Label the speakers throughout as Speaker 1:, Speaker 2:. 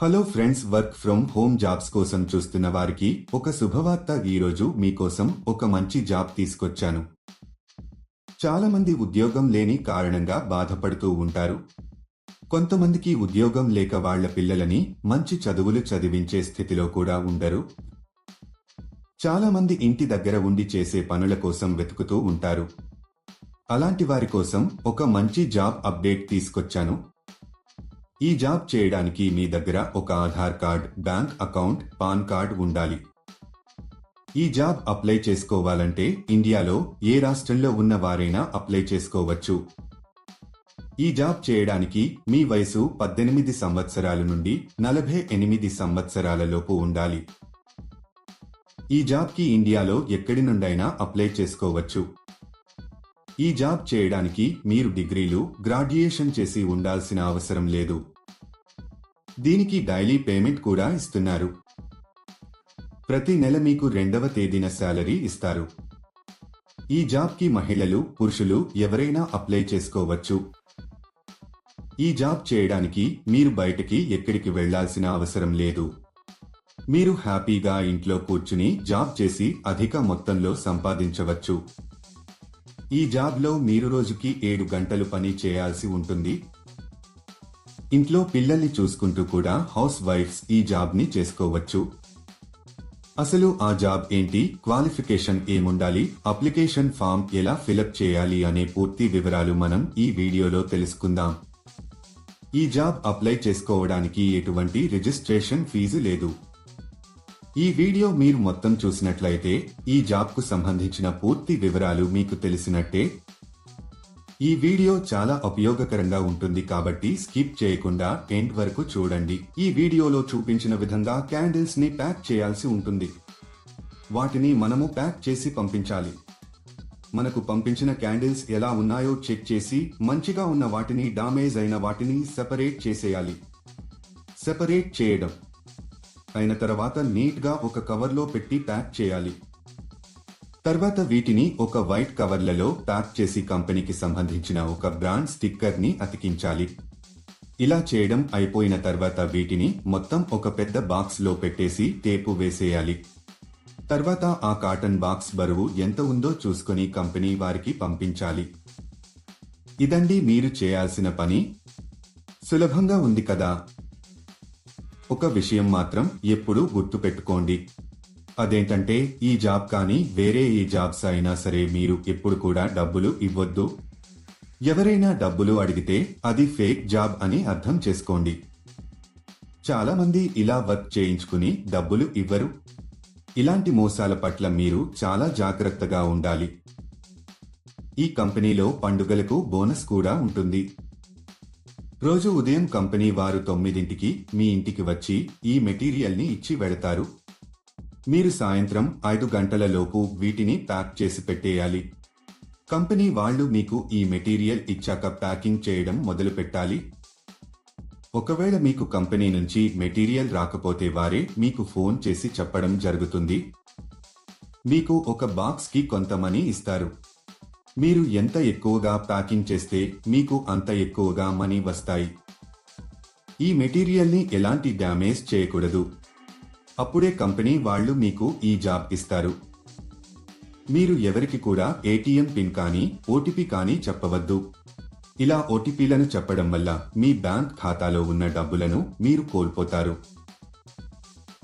Speaker 1: Hello friends work from home jobs కోసం చూస్తున్న వారికి ఒక శుభవార్త ఈరోజు మీకోసం ఒక మంచి జాబ్ తీసుకొచ్చాను. చాలా మంది ఉద్యోగం లేని కారణంగా బాధపడుతూ ఉంటారు. కొంతమందికి ఉద్యోగం లేక వాళ్ళ పిల్లలని మంచి చదువులు చదివించే స్థితిలో కూడా ఉండరు. చాలా మంది ఇంటి దగ్గర ఉండి చేసే పనుల కోసం వెతుకుతూ ఉంటారు. అలాంటి వారి కోసం ఒక మంచి జాబ్ అప్డేట్ తీసుకొచ్చాను. ఈ జాబ్ చేయడానికి మీ దగ్గర ఒక Aadhaar card bank account PAN card ఉండాలి. ఈ జాబ్ అప్లై చేసుకోవాలంటే ఇండియాలో ఏ రాష్ట్రంలో ఉన్న వారైనా అప్లై చేసుకోవచ్చు. ఈ జాబ్ చేయడానికి మీ వయసు పద్దెనిమిది సంవత్సరాల నుండి నలభై ఎనిమిది సంవత్సరాలలోపు ఉండాలి. ఈ జాబ్కి ఇండియాలో ఎక్కడి నుండైనా అప్లై చేసుకోవచ్చు. ఈ జాబ్ చేయడానికి మీరు డిగ్రీలు గ్రాడ్యుయేషన్ చేసి ఉండాల్సిన అవసరం లేదు. దీనికి డైలీ పేమెంట్ కూడా ఇస్తున్నారు. ప్రతి నెల మీకు రెండవ తేదీన శాలరీ ఇస్తారు. ఈ జాబ్కి మహిళలు పురుషులు ఎవరైనా అప్లై చేసుకోవచ్చు. ఈ జాబ్ చేయడానికి మీరు బయటకి ఎక్కడికి వెళ్ళాల్సిన అవసరం లేదు. మీరు హ్యాపీగా ఇంట్లో కూర్చుని జాబ్ చేసి అధిక మొత్తంలో సంపాదించవచ్చు. ఈ జాబ్లో మీరు రోజుకి ఏడు గంటలు పని చేయాల్సి ఉంటుంది. ఇంట్లో పిల్లల్ని చూసుకుంటూ కూడా హౌస్ వైఫ్స్ ఈ జాబ్ని చేసుకోవచ్చు. అసలు ఆ జాబ్ ఏంటి? క్వాలిఫికేషన్ ఏముండాలి? అప్లికేషన్ ఫామ్ ఎలా ఫిలప్ చేయాలి అనే పూర్తి వివరాలు మనం ఈ వీడియోలో తెలుసుకుందాం. ఈ జాబ్ అప్లై చేసుకోవడానికి ఎటువంటి రిజిస్ట్రేషన్ ఫీజు లేదు. ఈ వీడియో మీరు మొత్తం చూసినట్లయితే ఈ జాబ్కు సంబంధించిన పూర్తి వివరాలు మీకు తెలిసినట్టే. ఈ వీడియో చాలా ఉపయోగకరంగా ఉంటుంది కాబట్టి స్కిప్ చేయకుండా ఎండ్ వరకు చూడండి. ఈ వీడియోలో చూపించిన విధంగా క్యాండిల్స్ని ప్యాక్ చేయాల్సి ఉంటుంది. వాటిని మనము ప్యాక్ చేసి పంపించాలి. మనకు పంపించిన క్యాండిల్స్ ఎలా ఉన్నాయో చెక్ చేసి మంచిగా ఉన్న వాటిని డామేజ్ అయిన వాటిని సెపరేట్ చేసేయాలి. సెపరేట్ చేయడం. అయిన తర్వాత నీట్గా ఒక కవర్లో పెట్టి ప్యాక్ చేయాలి. తర్వాత వీటిని ఒక వైట్ కవర్లలో ప్యాక్ చేసి కంపెనీకి సంబంధించిన ఒక బ్రాండ్ స్టిక్కర్ని అతికించాలి. ఇలా చేయడం అయిపోయిన తర్వాత వీటిని మొత్తం ఒక పెద్ద బాక్స్లో పెట్టేసి టేపు వేసేయాలి. తర్వాత ఆ కాటన్ బాక్స్ బరువు ఎంత ఉందో చూసుకొని కంపెనీ వారికి పంపించాలి. ఇదండి మీరు చేయాల్సిన పని. సులభంగా ఉంది కదా. ఒక విషయం మాత్రం ఎప్పుడూ గుర్తుపెట్టుకోండి. అదేంటంటే ఈ జాబ్ కానీ వేరే ఏ జాబ్స్ అయినా సరే మీరు ఎప్పుడు కూడా డబ్బులు ఇవ్వద్దు. ఎవరైనా డబ్బులు అడిగితే అది ఫేక్ జాబ్ అని అర్థం చేసుకోండి. చాలా మంది ఇలా వర్క్ చేయించుకుని డబ్బులు ఇవ్వరు. ఇలాంటి మోసాల పట్ల మీరు చాలా జాగ్రత్తగా ఉండాలి. ఈ కంపెనీలో పండుగలకు బోనస్ కూడా ఉంటుంది. రోజు ఉదయం కంపెనీ వారు తొమ్మిదింటికి మీ ఇంటికి వచ్చి ఈ మెటీరియల్ని ఇచ్చి వెడతారు మీరు సాయంత్రం ఐదు గంటల లోపు వీటిని ప్యాక్ చేసి పెట్టేయాలి. కంపెనీ వాళ్ళు మీకు ఈ మెటీరియల్ ఇచ్చాక ప్యాకింగ్ చేయడం మొదలు పెట్టాలి. ఒకవేళ మీకు కంపెనీ నుంచి మెటీరియల్ రాకపోతే వారే మీకు ఫోన్ చేసి చెప్పడం జరుగుతుంది. మీకు ఒక బాక్స్కి కొంత మనీ ఇస్తారు. మీరు ఎంత ఎక్కువగా ప్యాకింగ్ చేస్తే మీకు అంత ఎక్కువగా మనీ వస్తాయి. ఈ మెటీరియల్ని ఎలాంటి డ్యామేజ్ చేయకూడదు. అప్పుడే కంపెనీ వాళ్ళు మీకు ఈ జాబ్ ఇస్తారు. మీరు ఎవరికి కూడా ఏటీఎం పిన్ కానీ ఓటీపీ కానీ చెప్పవద్దు. ఇలా ఓటీపీలను చెప్పడం వల్ల మీ బ్యాంక్ ఖాతాలో ఉన్న డబ్బులను మీరు కోల్పోతారు.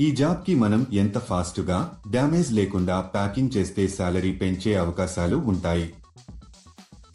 Speaker 1: ఈ జాబ్కి మనం ఎంత ఫాస్ట్గా డ్యామేజ్ లేకుండా ప్యాకింగ్ చేస్తే శాలరీ పెంచే అవకాశాలు ఉంటాయి.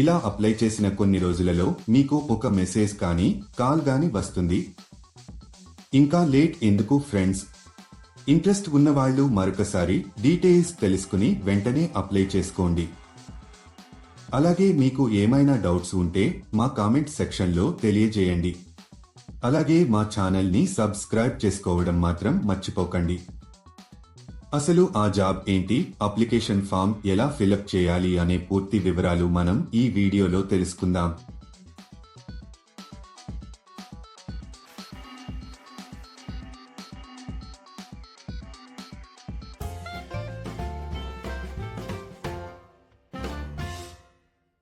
Speaker 1: ఇలా అప్లై చేసిన కొన్ని రోజులలో మీకు ఒక మెసేజ్ కానీ కాల్ గాని వస్తుంది. ఇంకా లేట్ ఎందుకు ఫ్రెండ్స్? ఇంట్రెస్ట్ ఉన్నవాళ్ళు మరొకసారి డీటెయిల్స్ తెలుసుకుని వెంటనే అప్లై చేసుకోండి. అలాగే మీకు ఏమైనా డౌట్స్ ఉంటే మా కామెంట్ సెక్షన్లో తెలియజేయండి. అలాగే మా ఛానల్ని సబ్స్క్రైబ్ చేసుకోవడం మాత్రం మర్చిపోకండి. అసలు ఆ జాబ్ ఏంటి? అప్లికేషన్ ఫామ్ ఎలా ఫిలప్ చేయాలి? అనే పూర్తి వివరాలు మనం ఈ వీడియోలో తెలుసుకుందాం.